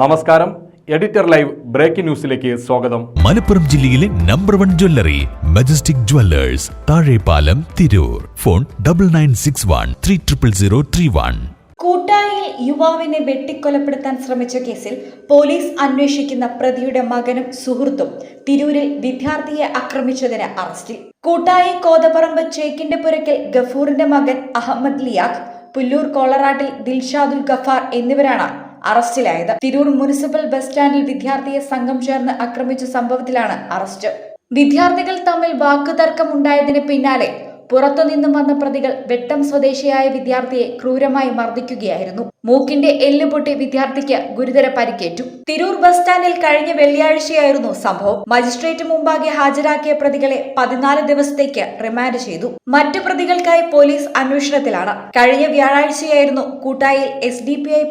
നമസ്കാരം. Editor live breaking ന്യൂസിലേക്ക് സ്വാഗതം. മലപ്പുറം ജില്ലയിലെ number one jewellery majestic jewellers Thazhepalam Tirur. Phone double nine six one three triple zero three one. കൂട്ടായിൽ യുവാവിനെ വെട്ടിക്കൊലപ്പെടുത്താൻ ശ്രമിച്ച കേസിൽ പോലീസ് അന്വേഷിക്കുന്ന പ്രതിയുടെ മകനും സുഹൃത്തും തിരൂരിൽ വിദ്യാർത്ഥിയെ ആക്രമിച്ചതിന് അറസ്റ്റിൽ. കൂട്ടായി കോതപ്പറമ്പ് ചേക്കിന്റെ പുരക്കൽ ഗഫൂറിന്റെ മകൻ അഹമ്മദ് ലിയാഖ് പുല്ലൂർ കോളറാട്ടിൽ ദിൽഷാദുൽ ഗഫാർ എന്നിവരാണ് അറസ്റ്റിലായത്. തിരൂർ മുനിസിപ്പൽ ബസ് സ്റ്റാൻഡിൽ വിദ്യാർത്ഥിയെ സംഘം ചേർന്ന് ആക്രമിച്ച സംഭവത്തിലാണ് അറസ്റ്റ്. വിദ്യാർത്ഥികൾ തമ്മിൽ വാക്കുതർക്കമുണ്ടായതിന് പിന്നാലെ പുറത്തുനിന്നും വന്ന പ്രതികൾ വെട്ടം സ്വദേശിയായ വിദ്യാർത്ഥിയെ ക്രൂരമായി മർദ്ദിക്കുകയായിരുന്നു. മൂക്കിന്റെ എല്ല് പൊട്ടി വിദ്യാർത്ഥിക്ക് ഗുരുതര പരിക്കേറ്റു. തിരൂർ ബസ് സ്റ്റാൻഡിൽ കഴിഞ്ഞ വെള്ളിയാഴ്ചയായിരുന്നു സംഭവം. മജിസ്ട്രേറ്റ് മുമ്പാകെ ഹാജരാക്കിയ പ്രതികളെ പതിനാല് ദിവസത്തേക്ക് റിമാൻഡ് ചെയ്തു. മറ്റു പ്രതികൾക്കായി പോലീസ് അന്വേഷണത്തിലാണ്. കഴിഞ്ഞ വ്യാഴാഴ്ചയായിരുന്നു കൂട്ടായിൽ എസ്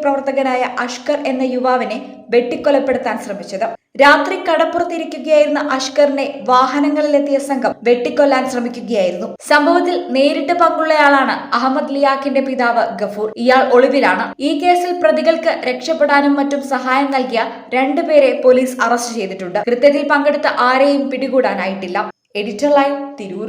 പ്രവർത്തകനായ അഷ്കർ എന്ന യുവാവിനെ വെട്ടിക്കൊലപ്പെടുത്താൻ ശ്രമിച്ചത്. രാത്രി കടപ്പുറത്തിരിക്കുകയായിരുന്ന അഷ്കറിനെ വാഹനങ്ങളിലെത്തിയ സംഘം വെട്ടിക്കൊല്ലാൻ ശ്രമിക്കുകയായിരുന്നു. സംഭവത്തിൽ നേരിട്ട് പങ്കുള്ളയാളാണ് അഹമ്മദ് ലിയാഖിന്റെ പിതാവ് ഗഫൂർ. ഇയാൾ ഒളിവിലാണ്. ഈ കേസിൽ പ്രതികൾക്ക് രക്ഷപ്പെടാനും മറ്റും സഹായം നൽകിയ രണ്ടുപേരെ പോലീസ് അറസ്റ്റ് ചെയ്തിട്ടുണ്ട്. കൃത്യത്തിൽ പങ്കെടുത്ത ആരെയും പിടികൂടാനായിട്ടില്ല. Editor live Tirur.